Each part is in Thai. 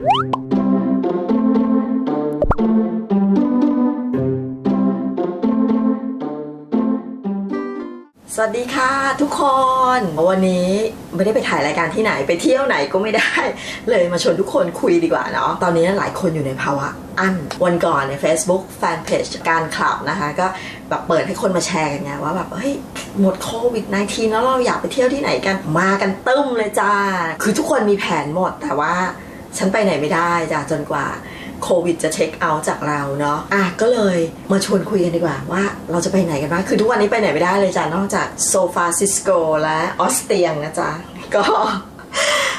สวัสดีค่ะทุกคน วันนี้ไม่ได้ไปถ่ายรายการที่ไหนไปเที่ยวไหนก็ไม่ได้ เลยมาชวนทุกคนคุยดีกว่าเนาะตอนนี้หลายคนอยู่ในภาวะอั้นวันก่อนใน Facebook Fanpage การคลับนะคะ ก็แบบเปิดให้คนมาแชร์กันไงว่าแบบเฮ้ยหมดโควิด -19 แล้วเราอยากไปเที่ยวที่ไหนกันมากันตึ้มเลยจ้า คือทุกคนมีแผนหมดแต่ว่า ฉันไปไหนไม่ได้จ้ะจนกว่าโควิดจะเช็คเอาท์จากเราเนาะอะก็เลยมาชวนคุยกันดีกว่าว่าเราจะไปไหนกันบ้างคือทุกวันนี้ไปไหนไม่ได้เลยจ้ะนอกจากโซฟาซิสโกและออสเตียงนะจ๊ะก็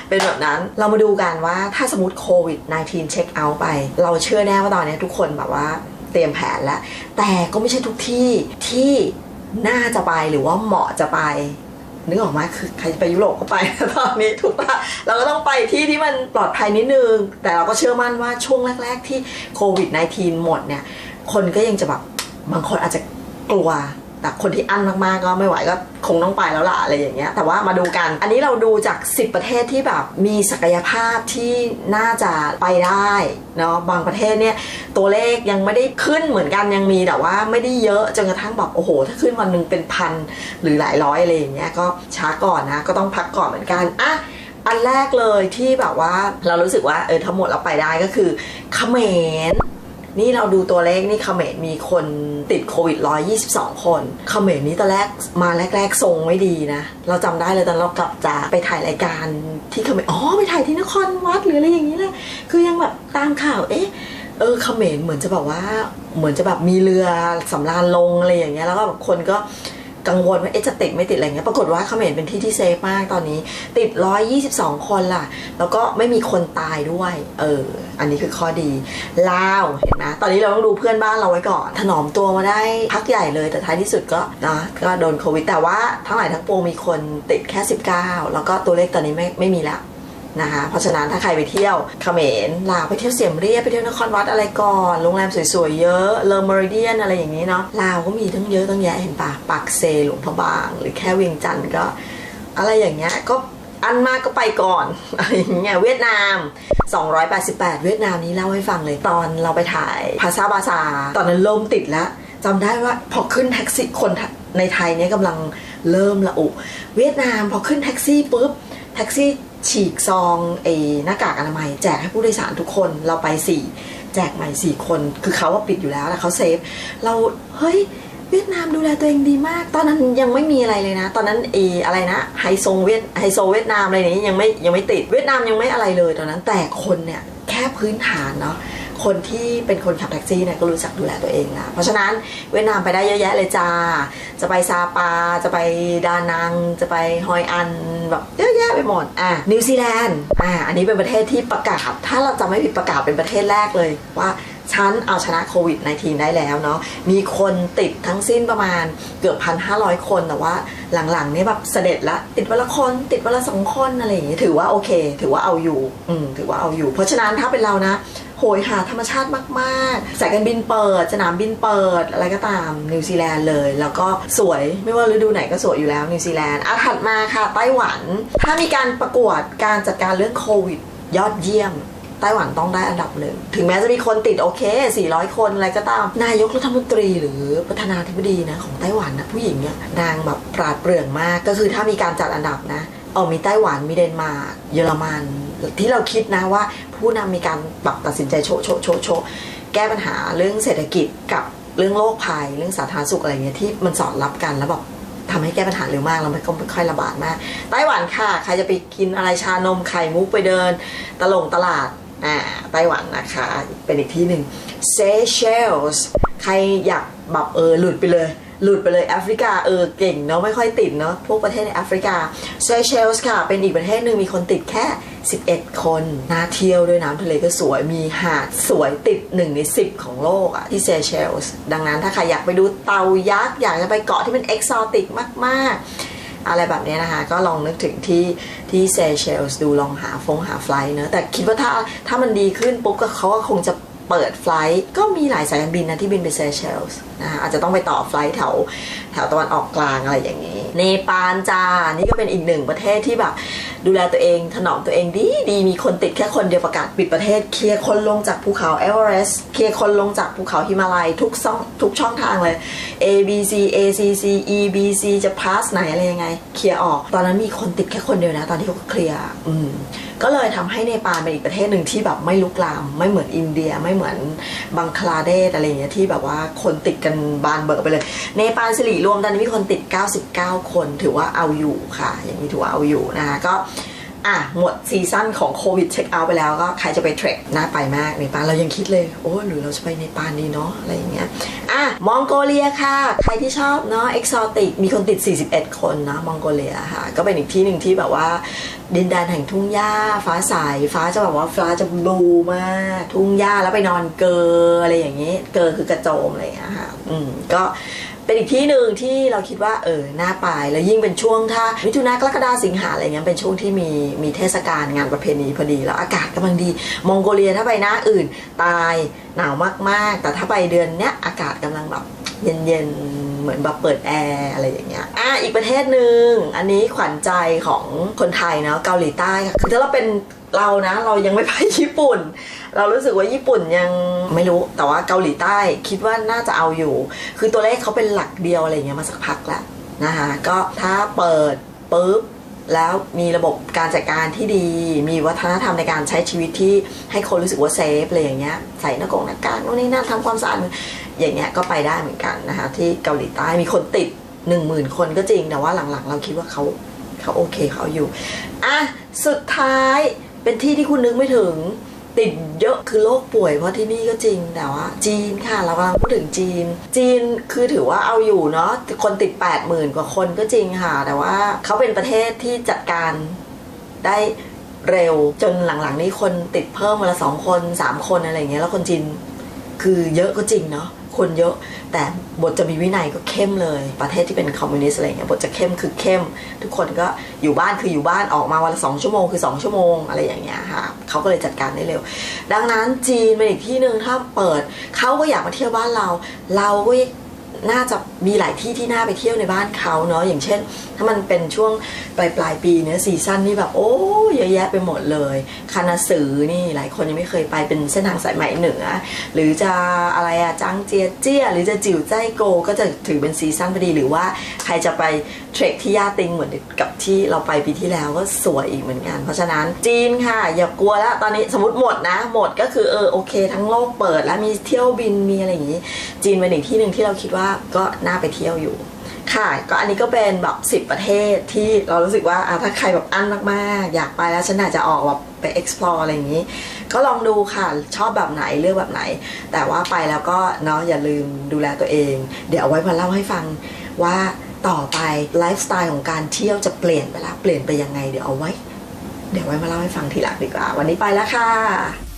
เป็นแบบนั้นเรามาดูกันว่าถ้าสมมติโควิด -19 เช็คเอาท์ไป เราเชื่อแน่ว่าตอนนี้ทุกคนแบบว่าเตรียมแผนแล้ว แต่ก็ไม่ใช่ทุกที่ที่น่าจะไปหรือว่าเหมาะจะไป นึกออกไหมคือใครจะไปยุโรปก็ไปตอนนี้ถูกปะเราก็ต้องไปที่ที่มันปลอดภัยนิดนึง แต่เราก็เชื่อมั่นว่าช่วงแรก ๆ ที่โควิด -19 หมดเนี่ย คนก็ยังจะแบบบางคนอาจจะกลัว แต่คนที่อั้นมากๆก็ไม่ไหวก็คงต้องไปแล้วล่ะอะไรอย่างเงี้ยแต่ว่ามาดูกัน อันนี้เราดูจาก 10 ประเทศที่แบบมีศักยภาพที่น่าจะไปได้เนาะบางประเทศเนี่ยตัวเลขยังไม่ได้ขึ้นเหมือนกันยังมีแต่ว่าไม่ได้เยอะจนกระทั่งแบบโอ้โห ถ้าขึ้นวันหนึ่งเป็นพันหรือหลายร้อยอะไรอย่างเงี้ยก็ช้าก่อนนะก็ต้องพักก่อนเหมือนกันอะอันแรกเลยที่แบบว่าเรารู้สึกว่าเออทั้งหมดเราไปได้ก็คือเขมร นี่เราดูตัวเลขนี่เขมรมีคนติดโควิด 122 คนเขมรนี้ตอนแรกมาแรก ๆ ทรงไม่ดีนะ เราจำได้เลยตอนเรากลับจากไปถ่ายรายการที่เขมรอ๋อไปถ่ายที่นครวัดหรืออะไรอย่างนี้แหละคือยังแบบตามข่าวเอ๊ะเออเขมรเหมือนจะแบบว่าเหมือนจะแบบมีเรือสำราญลงอะไรอย่างเงี้ยแล้วก็แบบคนก็ กังวลว่าเอ๊ะจะติดไม่ติดอะไรเงี้ยปรากฏว่าเขมรเป็นที่ที่เซฟมากตอนนี้ ติด 122 คนล่ะ แล้วก็ไม่มีคนตายด้วย เออ อันนี้คือข้อดีลาวเห็นไหมตอนนี้เราต้องดูเพื่อนบ้านเราไว้ก่อน ถนอมตัวมาได้พักใหญ่เลยแต่ท้ายที่สุดก็นะก็โดนโควิดแต่ว่าทั้งหลายทั้งปวงมีคนติดแค่ 19 แล้วก็ตัวเลขตอนนี้ไม่ไม่มีแล้ว นะคะเพราะฉะนั้นถ้าใครไปเที่ยวเขมรลาวไปเที่ยวเสียมเรียบไปเที่ยวนครวัดอะไรก่อนโรงแรมสวยๆเยอะเลอมอริเดียนอะไรอย่างนี้เนาะลาวก็มีทั้งเยอะตั้งแยะเห็นปะปักเซหลวงพระบาง หรือแค่เวียงจันทร์ก็ อะไรอย่างเงี้ยก็อันมากก็ไปก่อนอะไรอย่างเงี้ยเวียดนาม 288 เวียดนามนี้เล่าให้ฟังเลยตอนเราไปถ่ายภาซาบาซาตอนนั้นเริ่มติดแล้วจำได้ว่าพอขึ้นแท็กซี่คนในไทยเนี่ยกำลังเริ่มละอุ เวียดนามพอขึ้นแท็กซี่ปุ๊บแท็กซี่ ฉีกซองไอ้หน้ากากอนามัยแจกให้ผู้โดยสารทุกคนเราไปสี่แจกใหม่สี่คน คือเขาว่าปิดอยู่แล้วแต่เขาเซฟเราเฮ้ยเวียดนามดูแลตัวเองดีมาก ตอนนั้นยังไม่มีอะไรเลยนะ ตอนนั้นเออะไรนะไฮโซเวียดไฮโซเวียดนามอะไรนี้ยังไม่ยังไม่ติดเวียดนามยังไม่อะไรเลยตอนนั้นแต่คนเนี่ยแค่พื้นฐานเนาะ คนที่เป็นคนขับแท็กซี่เนี่ยก็รู้จักดูแลตัวเองนะเพราะฉะนั้นเวียดนามไปได้เยอะแยะเลยจ้า จะไปซาปา จะไปดานัง จะไปฮอยอันแบบเยอะแยะไปหมดอะนิวซีแลนด์อะอันนี้เป็นประเทศที่ประกาศ ถ้าเราจะไม่ผิดประกาศเป็นประเทศแรกเลยว่า ฉันเอาชนะโควิด -19 ได้แล้วเนาะมีคนติดทั้งสิ้นประมาณเกือบพันห้าร้อยคนแต่ว่าหลังๆเนี่ยแบบเสด็จละติดวันละคนติดวันละสองคนอะไรอย่างเงี้ยถือว่าโอเค ถือว่าเอาอยู่อืมถือว่าเอาอยู่ เพราะฉะนั้นถ้าเป็นเรานะโหยหาธรรมชาติมากๆ สายการบินเปิด สนามบินเปิด อะไรก็ตามนิวซีแลนด์เลย แล้วก็สวยไม่ว่าฤดูไหนก็สวยอยู่แล้วนิวซีแลนด์อะถัดมาค่ะไต้หวัน ถ้ามีการประกวดการจัดการเรื่องโควิด ยอดเยี่ยม ไต้หวันต้องได้อันดับหนึ่งถึงแม้จะมีคนติดโอเค 400 คนอะไรก็ตาม นายกรัฐมนตรีหรือประธานาธิบดีนะของไต้หวันนะผู้หญิงเนี่ยนางแบบปราดเปรื่องมากก็คือถ้ามีการจัดอันดับนะเออมีไต้หวันมีเดนมาร์กเยอรมันที่เราคิดนะว่าผู้นำมีการปรับตัดสินใจโชโชโชโชแก้ปัญหาเรื่องเศรษฐกิจกับเรื่องโรคภัยเรื่องสาธารณสุขอะไรเงี้ยที่มันสอดรับกันแล้วแบบทำให้แก้ปัญหาเร็วมากแล้วมันก็ไม่ค่อยระบาดมากไต้หวันค่ะ ใครจะไปกินอะไรชานมไข่มุกไปเดิน ตลงตลาด อ่าไต้หวันนะคะ เป็นอีกที่หนึ่งเซเชลส์ใครอยากแบบเออหลุดไปเลย หลุดไปเลยแอฟริกาเออเก่งเนาะไม่ค่อยติดเนาะพวกประเทศในแอฟริกาเซเชลส์ค่ะ เป็นอีกประเทศหนึ่งมีคนติดแค่ 11 คนน่าเที่ยวด้วยน้ำทะเลก็สวยมีหาดสวยติด1ใน10 ของโลกอะที่เซเชลส์ดังนั้นถ้าใครอยากไปดูเต่ายักษ์ อยากจะไปเกาะที่เป็นเอกซอติกมาก ๆ อะไรแบบนี้นะคะ ก็ลองนึกถึงที่ที่เซเชลส์ดูลองหาฟงหาไฟล์เนอะแต่คิดว่าถ้าถ้ามันดีขึ้นปุ๊บก็เขาก็คงจะเปิดไฟล์ก็มีหลายสายการบินนะที่บินไปเซเชลส์นะคะอาจจะต้องไปต่อไฟล์แถวแถวตะวันออกกลางอะไรอย่างนี้ เนปาลจ้านี่ก็เป็นอีกหนึ่งประเทศที่แบบ ดูแลตัวเองถนอมตัวเองดีดีมีคนติดแค่คนเดียวประกาศปิดประเทศ เคลียร์คนลงจากภูเขาเอเวอเรสต์เคลียร์คนลงจากภูเขาฮิมาลัยทุกช่องทุกช่องทางเลย A B C A C C E B C จะพาสไหนอะไรยังไง เคลียร์ออก ตอนนั้นมีคนติดแค่คนเดียวนะ ตอนที่เขาเคลียร์อืม ก็เลยทำให้เนปาลเป็นอีกประเทศหนึ่งที่แบบไม่ลุกลาม ไม่เหมือนอินเดียไม่เหมือนบังคลาเทศอะไรอย่างเงี้ยที่แบบว่าคนติดกันบานเบิกไปเลย เนปาลสิริรวมตอนนี้มีคนติด 99 คนถือว่าเอาอยู่ค่ะ อย่างนี้ถือว่าเอาอยู่นะคะก็อะหมดซีซั่นของโควิดเช็คเอาท์ไปแล้วก็ใครจะไปเทรคน่าไปมากเนปาลเรายังคิดเลย โอ้หรือเราจะไปเนปาลดีเนาะอะไรอย่างเงี้ยอะมองโกเลียค่ะ ใครที่ชอบเนาะเอกซอติกมีคนติด 41 คนนะมองโกเลียค่ะ ก็เป็นอีกที่หนึ่งที่แบบว่า ดินแดนแห่งทุ่งหญ้า ฟ้าใสฟ้าจะแบบว่าฟ้าจะบลูมาก ทุ่งหญ้าแล้วไปนอนเกออะไรอย่างนี้ เกอคือกระโจมอะไรอย่างเงี้ยค่ะอืมก็เป็นอีกที่หนึ่งที่เราคิดว่าเออน่าไปแล้วยิ่งเป็นช่วงถ้ามิถุนากรกฎาสิงหาอะไรเงี้ยเป็นช่วงที่มีมีเทศกาลงานประเพณีพอดี แล้วอากาศกำลังดี มองโกเลียถ้าไปหน้าอื่นตายหนาวมากๆ แต่ถ้าไปเดือนเนี้ยอากาศกำลังแบบเย็นๆ เหมือนแบบเปิดแอร์อะไรอย่างเงี้ยอะอีกประเทศหนึ่งอันนี้ขวัญใจของคนไทยเนาะเกาหลีใต้ค่ะคือถ้าเราเป็นเรานะเรายังไม่ไปญี่ปุ่น เรารู้สึกว่าญี่ปุ่นยังไม่รู้แต่ว่าเกาหลีใต้คิดว่าน่าจะเอาอยู่ คือตัวเลขเขาเป็นหลักเดียวอะไรเงี้ยมาสักพักแล้วนะคะก็ถ้าเปิดปุ๊บแล้วมีระบบการจัดการที่ดี มีวัฒนธรรมในการใช้ชีวิตที่ให้คนรู้สึกว่าเซฟอะไรอย่างเงี้ย ใส่หน้ากงหน้ากากนู่นนี่นั่นทำความสะอาด อย่างเงี้ยก็ไปได้เหมือนกันนะคะที่เกาหลีใต้มีคนติดหนึ่งหมื่นคนก็จริงแต่ว่าหลังๆ เราคิดว่าเขาเขาโอเคเขาอยู่อะสุดท้ายเป็นที่ที่คุณนึกไม่ถึงติดเยอะคือโรคป่วยเพราะที่นี่ก็จริงแต่ว่าจีนค่ะเรากำลังพูดถึงจีน จีนคือถือว่าเอาอยู่เนาะคนติด 8 0,000 กว่าคนก็จริงค่ะ แต่ว่าเขาเป็นประเทศที่จัดการได้เร็วจนหลังๆ นี้คนติดเพิ่มวันละสองคนสามคนอะไรอย่างเงี้ยแล้วคนจีนคือเยอะก็จริงเนาะ คนเยอะ แต่บทจะมีวินัยก็เข้มเลย ประเทศที่เป็นคอมมิวนิสต์อะไรเงี้ยบทจะเข้มคือเข้ม ทุกคนก็อยู่บ้านคืออยู่บ้านออกมาวันละสองชั่วโมงคือสองชั่วโมงอะไรอย่างเงี้ยค่ะเขาก็เลยจัดการได้เร็ว ดังนั้นจีนเป็นอีกที่หนึ่งถ้าเปิดเขาก็อยากมาเที่ยวบ้านเรา เราก็น่าจะ มีหลายที่ที่น่าไปเที่ยวในบ้านเขาเนาะอย่างเช่น ถ้ามันเป็นช่วงปลายปลายปีเนี่ยซีซั่นนี่แบบโอ้เยอะแยะไปหมดเลยคานาสือนี่หลายคนยังไม่เคยไปเป็นเส้นทางสายไหมเหนือ หรือจะอะไรอะจางเจียเจี้ยหรือจะจิ๋วใจโก ก็จะถือเป็นซีซั่นพอดีหรือว่าใครจะไปเทรคที่ย่าติงเหมือนกับที่เราไปปีที่แล้วก็สวยอีกเหมือนกัน เพราะฉะนั้นจีนค่ะ อย่ากลัวแล้วตอนนี้สมมติหมดนะ หมดก็คือเออโอเค ทั้งโลกเปิดแล้วมีเที่ยวบินมีอะไรอย่างนี้ จีนเป็นอีกที่หนึ่งที่เราคิดว่าก็น่าไปเที่ยวอยู่ ค่ะ ก็อันนี้ก็เป็นแบบสิบ10 ประเทศที่เรารู้สึกว่าอะถ้าใครแบบอั้นมากๆ อยากไปแล้วฉันอยากจะออกแบบไป explore อะไรอย่างนี้ ก็ลองดูค่ะชอบแบบไหนเลือกแบบไหน แต่ว่าไปแล้วก็เนาะอย่าลืมดูแลตัวเอง เดี๋ยวเอาไว้มาเล่าให้ฟังว่าต่อไปไลฟ์สไตล์ของการเที่ยวจะเปลี่ยนไปแล้วเปลี่ยนไปยังไงเดี๋ยวเอาไว้ เดี๋ยวไว้มาเล่าให้ฟังทีหลังดีกว่า วันนี้ไปแล้วค่ะ